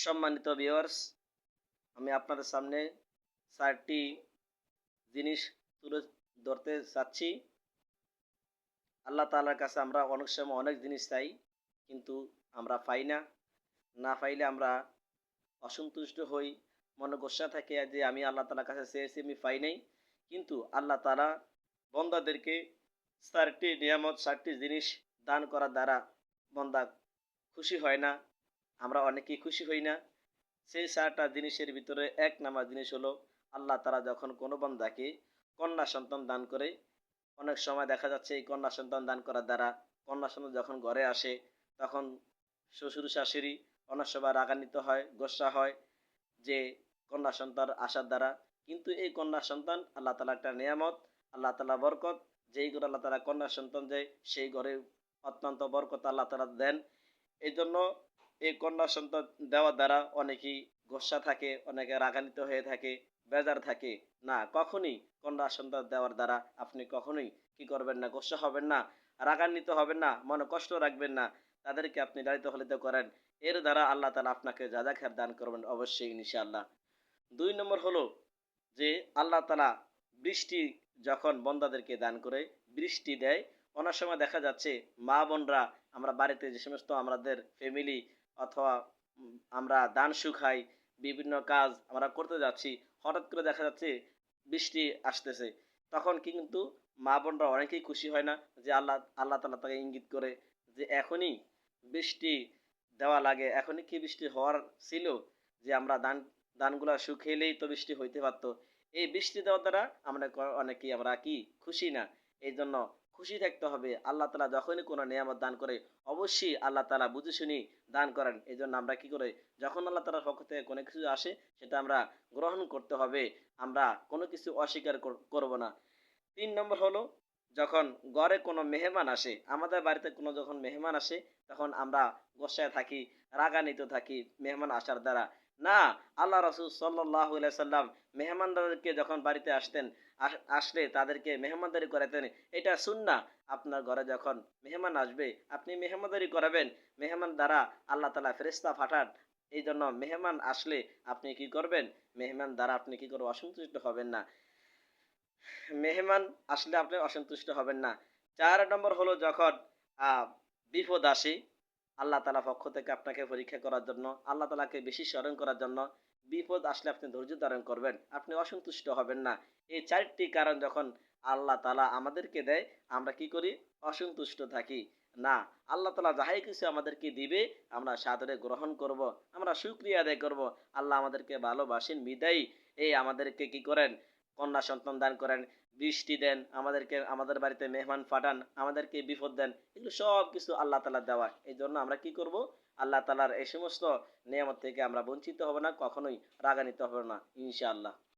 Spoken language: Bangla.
সম্মানিত ভিউয়ার্স আমি আপনাদের সামনে চারটি জিনিস তুলে ধরতে চাচ্ছি আল্লাহ তাআলার কাছে আমরা অনেক সময় অনেক জিনিস চাই, কিন্তু আমরা পাই না। না পাইলে আমরা অসন্তুষ্ট হই, মনে গোসা থাকে যে আমি আল্লাহ তালার কাছে চেয়েছি, আমি পাই নাই। কিন্তু আল্লাহ তালা বন্দাদেরকে চারটি নিয়ামত, চারটি জিনিস দান করার দ্বারা বন্দা খুশি হয় না। আমরা অনেকেই খুশি হই না। সেই চারটা জিনিসের ভিতরে এক নামা জিনিস হলো, আল্লাহ তারা যখন কোনো বন্দাকে কন্যা সন্তান দান করে, অনেক সময় দেখা যাচ্ছে এই কন্যা সন্তান দান করার দ্বারা কন্যা সন্তান যখন ঘরে আসে, তখন শ্বশুর শাশুড়ি অনেক সময় রাগান্বিত হয়, গোসা হয় যে কন্যা সন্তান আসার দ্বারা। কিন্তু এই কন্যা সন্তান আল্লাহ তালা একটা নিয়ামত, আল্লাহ তালা বরকত। যেই ঘরে আল্লাহ তালা কন্যা সন্তান দেয় সেই ঘরে অত্যন্ত বরকত আল্লাহ তালা দেন। এই জন্য এই কন্যা সন্তান দেওয়ার দ্বারা অনেকেই গোসা থাকে, অনেকে রাগান্বিত হয়ে থাকে, বেজার থাকে। না, কখনই কন্যা সন্তান দেওয়ার দ্বারা আপনি কখনোই কি করবেন না, গোসা হবেন না, রাগান্বিত হবেন না, মনে কষ্ট রাখবেন না, তাদেরকে আপনি দায়িত্ব হলিত করেন। এর দ্বারা আল্লাহ তালা আপনাকে যা খের দান করবেন অবশ্যই ইনশাআল্লাহ। দুই নম্বর হলো যে আল্লাহ তালা বৃষ্টি যখন বন্দাদেরকে দান করে, বৃষ্টি দেয়, অনেক সময় দেখা যাচ্ছে মা বোনরা, আমরা বাড়িতে যে সমস্ত আমাদের ফ্যামিলি অথবা আমরা দান শুকাই, বিভিন্ন কাজ আমরা করতে যাচ্ছি, হঠাৎ করে দেখা যাচ্ছে বৃষ্টি আসতেছে। তখন কিন্তু মা বোনরা অনেকেই খুশি হয় না যে আল্লাহ আল্লাহ তালা তাকে ইঙ্গিত করে যে এখনই বৃষ্টি দেওয়া লাগে, এখনই কি বৃষ্টি হওয়ার ছিল যে আমরা দান, দানগুলা শুকিয়েলেই তো বৃষ্টি হইতে পারতো। এই বৃষ্টি দেওয়ার দ্বারা আমরা অনেকেই আমরা কি খুশি না? এই জন্য খুশি থাকতে হবে। আল্লাহ তালা যখনই কোনো নিয়ামত দান করে, অবশ্যই আল্লাহ তালা বুঝে শুনি দান করেন। এই জন্য আমরা কি করে? যখন আল্লাহ তালার পক্ষ থেকে কোনো কিছু আসে, সেটা আমরা গ্রহণ করতে হবে। আমরা কোনো কিছু অস্বীকার কর- করব না। তিন নম্বর হলো, যখন ঘরে কোনো মেহমান আসে, আমাদের বাড়িতে কোনো যখন মেহমান আসে, তখন আমরা গোসায় থাকি, রাগান্বিত থাকি মেহমান আসার দ্বারা। না, আল্লাহ রসুল সাল্লাহ সাল্লাম মেহমানদারকে যখন বাড়িতে আসতেন আসলে তাদেরকে মেহমানদারি করাতেন, এটা সুন্না আপনার ঘরে যখন মেহমান আসবে, আপনি মেহমানদারি করাবেন। মেহমান দ্বারা আল্লাহ তালা ফেরিস্তা ফাটান এই জন্য মেহমান আসলে আপনি কি করবেন? মেহমান দ্বারা আপনি কি করবেন অসন্তুষ্ট হবেন না? মেহমান আসলে আপনি অসন্তুষ্ট হবেন না। চার নম্বর হলো যখন বিপদ আসে আল্লাহ তালা পক্ষ থেকে আপনাকে পরীক্ষা করার জন্য, আল্লাহ তালাকে বেশি স্মরণ করার জন্য বিপদ আসলে আপনি ধৈর্য ধারণ করবেন। আপনি অসন্তুষ্ট হবেন না। এই চারটি কারণ যখন আল্লাহ তালা আমাদেরকে দেয়, আমরা কি করি? অসন্তুষ্ট থাকি। না, আল্লাহ তালা যাহাই কিছু আমাদেরকে দিবে, আমরা সাদরে গ্রহণ করব, আমরা সুক্রিয়া আদায় করব। আল্লাহ আমাদেরকে ভালোবাসেন, বিদায়। এই আমাদেরকে কি করেন? কন্যা সন্তান দান করেন। বৃষ্টি দেন, আমাদেরকে, আমাদের বাড়িতে মেহমান পাঠান, আমাদেরকে বিপদ দেন, এগুলো সব কিছু আল্লাহ তালা দেওয়া। এই জন্য আমরা কি করব? আল্লাহ তালার এই সমস্ত নিয়ামত থেকে আমরা বঞ্চিত হব না, কখনোই রাগান্বিত হব না, ইনশাআল্লাহ।